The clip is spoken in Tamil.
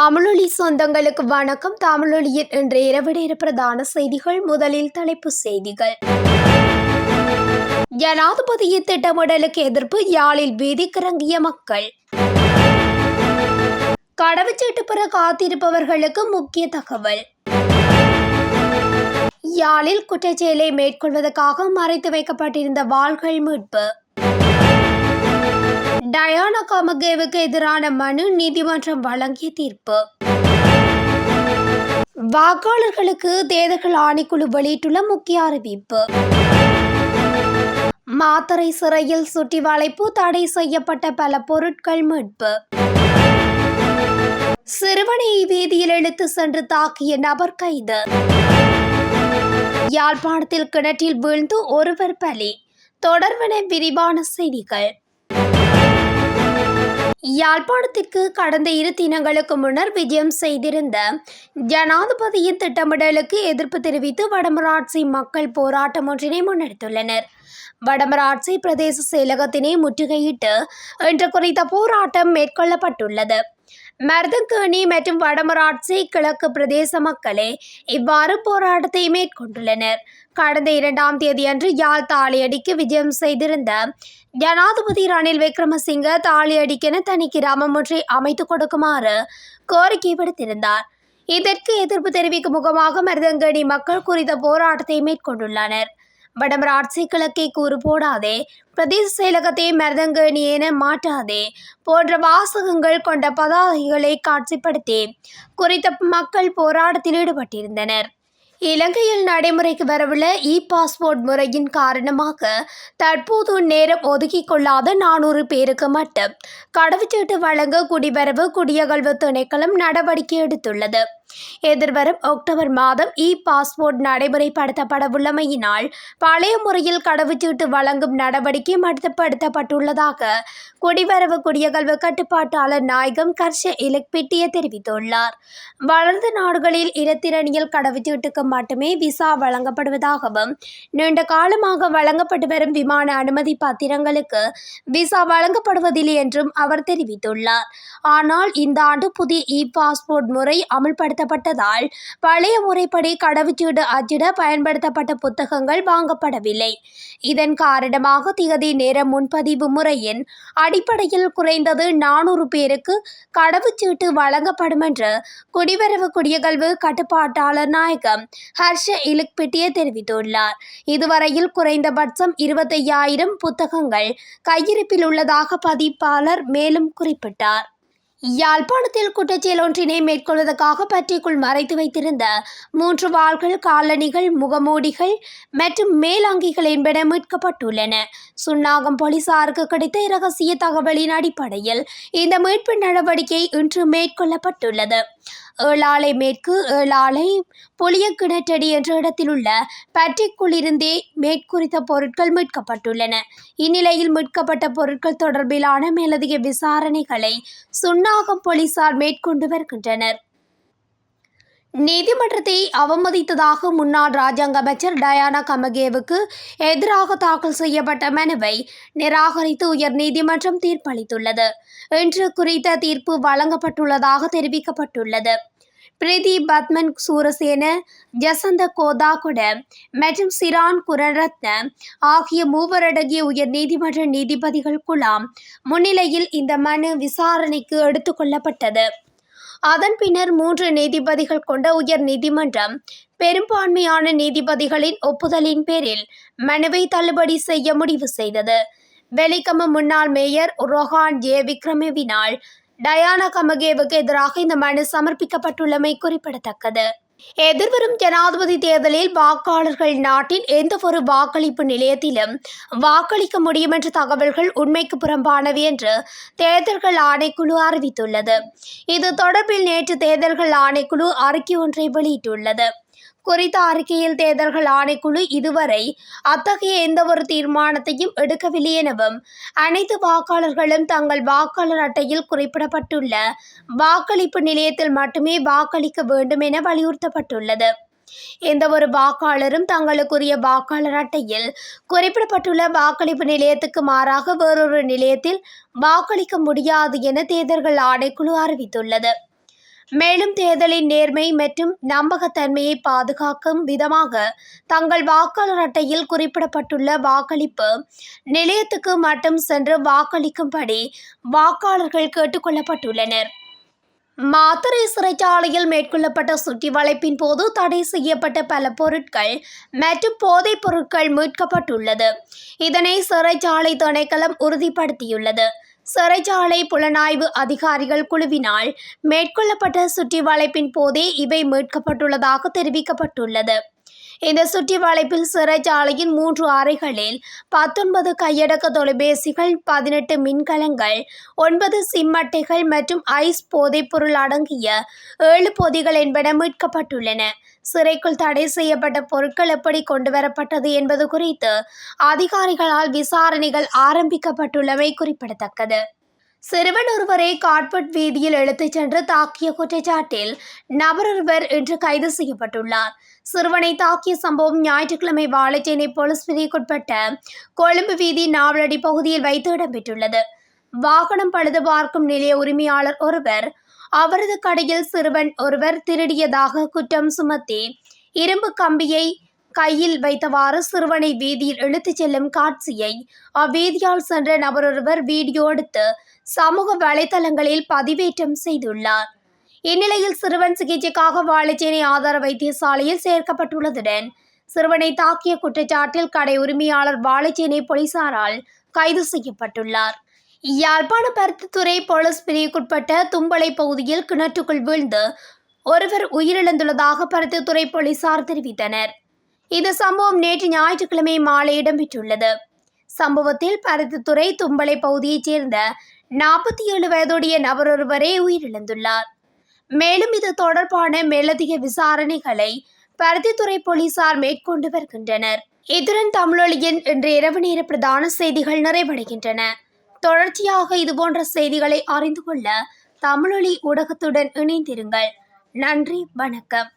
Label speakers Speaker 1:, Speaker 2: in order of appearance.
Speaker 1: தமிழொலி சொந்தங்களுக்கு வணக்கம். தமிழொலியின் இன்று நேர பிரதான செய்திகள் முதலில் தலைப்புச் செய்திகள். ஜனாதிபதியின் திட்டமிடலுக்கு எதிர்ப்பு யாழில் வீதிக்கிறங்கிய மக்கள். கடவுச்சீட்டு பெற காத்திருப்பவர்களுக்கு முக்கிய தகவல். யாழில் குற்றச்செயலை மேற்கொள்வதற்காக மறைத்து வைக்கப்பட்டிருந்த வாள்கள் மீட்பு. டயானா காமகேவுக்கு எதிரான மனு நீதிமன்றம் வழங்கிய தீர்ப்பு. வாக்காளர்களுக்கு தேர்தல்கள் ஆணைக்குழு வெளியிட்டுள்ள முக்கிய அறிவிப்பு. மாத்தறை சிறையில் சுற்றி வளைப்பு தடை செய்யப்பட்ட பல பொருட்கள் மீட்பு. சிறுவனை வீதியில் இழுத்து சென்று தாக்கிய நபர் கைது. யாழ்ப்பாணத்தில் கிணற்றில் வீழ்ந்து ஒருவர் பலி. தொடர்பன விரிவான செய்திகள். யாழ்ப்பாணத்திற்கு கடந்த இரு தினங்களுக்கு முன்னர் விஜயம் செய்திருந்த ஜனாதிபதியின் திட்டமிடலுக்கு எதிர்ப்பு தெரிவித்து வடமராட்சி மக்கள் போராட்டம் ஒன்றினை முன்னெடுத்துள்ளனர். வடமராட்சி பிரதேச செயலகத்தினை முற்றுகையிட்டு இன்று குறித்த போராட்டம் மேற்கொள்ளப்பட்டுள்ளது. மருதங்கேணி மற்றும் வடமராட்சி கிழக்கு பிரதேச மக்களே இவ்வாறு போராட்டத்தை மேற்கொண்டுள்ளனர். கடந்த இரண்டாம் தேதியன்று யாழ் தாலியடிக்கு விஜயம் செய்திருந்த ஜனாதிபதி ரணில் விக்ரமசிங்க தாலியடிக்கென தனி கிராமம் ஒன்றை அமைத்துக் கொடுக்குமாறு கோரிக்கை விடுத்திருந்தார். இதற்கு எதிர்ப்பு தெரிவிக்கும் முகமாக மருதங்கடி மக்கள் குறித்த போராட்டத்தை மேற்கொண்டுள்ளனர். வடமராட்சி கிழக்கை கூறு போடாதே பிரதேச செயலகத்தை மருதங்கணி என மாற்றாதே போன்ற வாசகங்கள் கொண்ட பதாகைகளை காட்சிப்படுத்தி குறித்த மக்கள் போராட்டத்தில் ஈடுபட்டிருந்தனர். இலங்கையில் நடைமுறைக்கு வரவுள்ள இ பாஸ்போர்ட் முறையின் காரணமாக தற்போது நேரம் ஒதுக்கிக் கொள்ளாத நானூறு பேருக்கு மட்டும். கடவுச்சீட்டு வழங்க குடிவரவு குடியகல்வு திணைக்களம் நடவடிக்கை எடுத்துள்ளது. எதிர்வரும் அக்டோபர் மாதம் இ பாஸ்போர்ட் நடைமுறைப்படுத்தப்படவுள்ளமையினால் பழைய முறையில் கடவுச்சீட்டு வழங்கும் நடவடிக்கை மட்டுப்படுத்தப்பட்டுள்ளதாக குடிவரவு குடியகல்வு கட்டுப்பாட்டாளர் நாயகம் கர்ஷ இலக்பிட்டிய தெரிவித்துள்ளார். வளர்ந்த நாடுகளில் இரத்திரனியல் கடவுச்சீட்டுக்கு மட்டுமே விசா வழங்கப்படுவதாகவும் நீண்ட காலமாக வழங்கப்பட்டு வரும் விமான அனுமதி பத்திரங்களுக்கு விசா வழங்கப்படுவதில்லை என்றும் அவர் தெரிவித்துள்ளார். ஆனால் இந்த ஆண்டு புதிய இ பாஸ்போர்ட் முறை அமல்படுத்த பயன்படுத்தப்பட்டதால் பழைய முறைப்படி கடவுச்சீடு அச்சிட பயன்படுத்தப்பட்ட புத்தகங்கள் வாங்கப்படவில்லை. இதன் காரணமாக திகதி நேர முன்பதிவு முறையின் அடிப்படையில் குறைந்தது நானூறு பேருக்கு கடவுச்சீட்டு வழங்கப்படும் என்று குடிவரவு குடியகல்வு கட்டுப்பாட்டாளர் நாயகம் ஹர்ஷ இலுக்பிட்டிய தெரிவித்துள்ளார். இதுவரையில் குறைந்தபட்சம் இருபத்தையாயிரம் புத்தகங்கள் கையிருப்பில் உள்ளதாக பதிப்பாளர் மேலும் குறிப்பிட்டார். யாழ்ப்பாணத்தில் குற்றச்செயல் ஒன்றினை மேற்கொள்வதற்காக பற்றிக்குள் மறைத்து வைத்திருந்த மூன்று வாள்கள் காலணிகள் முகமூடிகள் மற்றும் மேலாங்கிகள் என்பன மீட்கப்பட்டுள்ளன. சுன்னாகம் போலீசாருக்கு கிடைத்த இரகசிய தகவலின் அடிப்படையில் இந்த மீட்பு நடவடிக்கை இன்று மேற்கொள்ளப்பட்டுள்ளது. ஏழாலை மேற்கு ஏழாலை புளிய கிணற்றடி என்ற இடத்தில் உள்ள பற்றிக்குள் மேற்குறித்த பொருட்கள் மீட்கப்பட்டுள்ளன. இந்நிலையில் மீட்கப்பட்ட பொருட்கள் தொடர்பிலான மேலதிக விசாரணைகளை சுன்னாகம் போலீசார் மேற்கொண்டு வருகின்றனர். நீதிமன்றத்தை அவமதித்ததாக முன்னாள் ராஜாங்க அமைச்சர் டயானா கமகேவுக்கு எதிராக தாக்கல் செய்யப்பட்ட மனுவை நிராகரித்து உயர் நீதிமன்றம் தீர்ப்பளித்துள்ளது. இன்று குறித்த தீர்ப்பு வழங்கப்பட்டுள்ளதாக தெரிவிக்கப்பட்டுள்ளது. பிரீதி பத்மன் சூரசேன ஜசந்த கோதாகுட மற்றும் சிரான் குரரத்ன ஆகிய மூவரடங்கிய உயர் நீதிமன்ற நீதிபதிகள் குழாம் முன்னிலையில் இந்த மனு விசாரணைக்கு எடுத்துக்கொள்ளப்பட்டது அதன் பின்னர் மூன்று நீதிபதிகள் கொண்ட உயர் நீதிமன்றம் பெரும்பான்மையான நீதிபதிகளின் ஒப்புதலின் பேரில் மனுவை தள்ளுபடி செய்ய முடிவு செய்தது. வெலிக்கம முன்னாள் மேயர் ரொஹான் ஜே விக்ரமேவினால் டயானா கமகேவுக்கு எதிராக இந்த மனு சமர்ப்பிக்கப்பட்டுள்ளமை குறிப்பிடத்தக்கது. எதிர்வரும் ஜனாதிபதி தேர்தலில் வாக்காளர்கள் நாட்டின் எந்த ஒரு வாக்களிப்பு நிலையத்திலும் வாக்களிக்க முடியும் என்ற தகவல்கள் உண்மைக்கு புறம்பானவை என்று தேர்தல்கள் ஆணைக்குழு அறிவித்துள்ளது. இது தொடர்பில் நேற்று தேர்தல்கள் ஆணைக்குழு அறிக்கை ஒன்றை வெளியிட்டுள்ளது. குறித்த அறிக்கையில் தேர்தல்கள் ஆணைக்குழு இதுவரை அத்தகைய எந்த ஒரு தீர்மானத்தையும் எடுக்கவில்லை எனவும் அனைத்து வாக்காளர்களும் தங்கள் வாக்காளர் அட்டையில் குறிப்பிடப்பட்டுள்ள வாக்களிப்பு நிலையத்தில் மட்டுமே வாக்களிக்க வேண்டும் என வலியுறுத்தப்பட்டுள்ளது. எந்த ஒரு வாக்காளரும் தங்களுக்குரிய வாக்காளர் அட்டையில் குறிப்பிடப்பட்டுள்ள வாக்களிப்பு நிலையத்துக்கு மாறாக வேறொரு நிலையத்தில் வாக்களிக்க முடியாது என தேர்தல்கள் ஆணைக்குழு அறிவித்துள்ளது. மேலும் தேர்தலின் நேர்மை மற்றும் நம்பகத்தன்மையை பாதுகாக்கும் விதமாக தங்கள் வாக்காளர் அட்டையில் குறிப்பிடப்பட்டுள்ள வாக்களிப்பு நிலையத்துக்கு மட்டும் சென்று வாக்களிக்கும்படி வாக்காளர்கள் கேட்டுக்கொள்ளப்பட்டுள்ளனர். மாத்தறை சிறைச்சாலையில் மேற்கொள்ளப்பட்ட சுற்றி வளைப்பின் போது தடை செய்யப்பட்ட பல பொருட்கள் மற்றும் போதைப் பொருட்கள் மீட்கப்பட்டுள்ளது. இதனை சிறைச்சாலை திணைக்களம் உறுதிப்படுத்தியுள்ளது. சிறைச்சாலை புலனாய்வு அதிகாரிகள் குழுவினால் மேற்கொள்ளப்பட்ட சுற்றி வளைப்பின் போதே இவை மீட்கப்பட்டுள்ளதாக தெரிவிக்கப்பட்டுள்ளது. இந்த சுற்றி வளைப்பில் சிறைச்சாலையின் மூன்று அறைகளில் பத்தொன்பது கையடக்க தொலைபேசிகள் பதினெட்டு மின்கலங்கள் ஒன்பது சிம்மட்டைகள் மற்றும் ஐஸ் போதைப்பொருள் அடங்கிய ஏழு பொதிகள் என்பன மீட்கப்பட்டுள்ளன. சிறைக்குள் தடை செய்யப்பட்ட பொருட்கள் எப்படி கொண்டு வரப்பட்டது என்பது குறித்து அதிகாரிகளால் விசாரணைகள் ஆரம்பிக்கப்பட்டுள்ளமை குறிப்பிடத்தக்கது. சிறுவன் ஒருவரை காட்பட் வீதியில் இழுத்துச் சென்று தாக்கிய குற்றச்சாட்டில் நபரொருவர் இன்று கைது செய்யப்பட்டுள்ளார். சிறுவனை தாக்கிய சம்பவம் ஞாயிற்றுக்கிழமை வாழைச்சேனை போலீஸ் பிரிவுக்குட்பட்ட கொழும்பு வீதி நாவலடி பகுதியில் வைத்து இடம்பெற்றுள்ளது. வாகனம் பழுது பார்க்கும் நிலைய உரிமையாளர் ஒருவர் அவரது கடையில் சிறுவன் ஒருவர் திருடியதாக குற்றம் சுமத்தி இரும்பு கம்பியை கையில் வைத்தவாறு சிறுவனை வீதியில் இழுத்துச் செல்லும் காட்சியை அவ்வீதியால் சென்ற நபரொருவர் வீடியோ எடுத்து சமூக வலைதளங்களில் பதிவேற்றம் செய்துள்ளார். இந்நிலையில் சிறுவன் சிகிச்சைக்காக வாழைச்சேரி ஆதார வைத்தியசாலையில் சேர்க்கப்பட்டுள்ளதுடன் சிறுவனை தாக்கிய குற்றச்சாட்டில் கடை உரிமையாளர் வாழைச்சேனை போலீசாரால் கைது செய்யப்பட்டுள்ளார். யாழ்ப்பாண பருத்தித்துறை போலீஸ் பிரிவுக்குட்பட்ட தும்பளை பகுதியில் கிணற்றுக்குள் வீழ்ந்து ஒருவர் உயிரிழந்துள்ளதாக பருத்தித்துறை போலீசார் தெரிவித்தனர். இந்த சம்பவம் நேற்று ஞாயிற்றுக்கிழமை மாலை இடம்பெற்றுள்ளது. சம்பவத்தில் பருத்தித்துறை தும்பளை பகுதியைச் சேர்ந்த நாற்பத்தி ஏழு வயதுடைய நபரொருவரே உயிரிழந்துள்ளார். மேலும் இது தொடர்பான மேலதிக விசாரணைகளை பருத்தித்துறை போலீசார் மேற்கொண்டு வருகின்றனர். இத்துடன் தமிழொலியின் இன்று இரவு நேர பிரதான செய்திகள் நிறைவடைகின்றன. தொடர்ச்சியாக இதுபோன்ற செய்திகளை அறிந்து கொள்ள தமிழொலி ஊடகத்துடன் இணைந்திருங்கள். நன்றி வணக்கம்.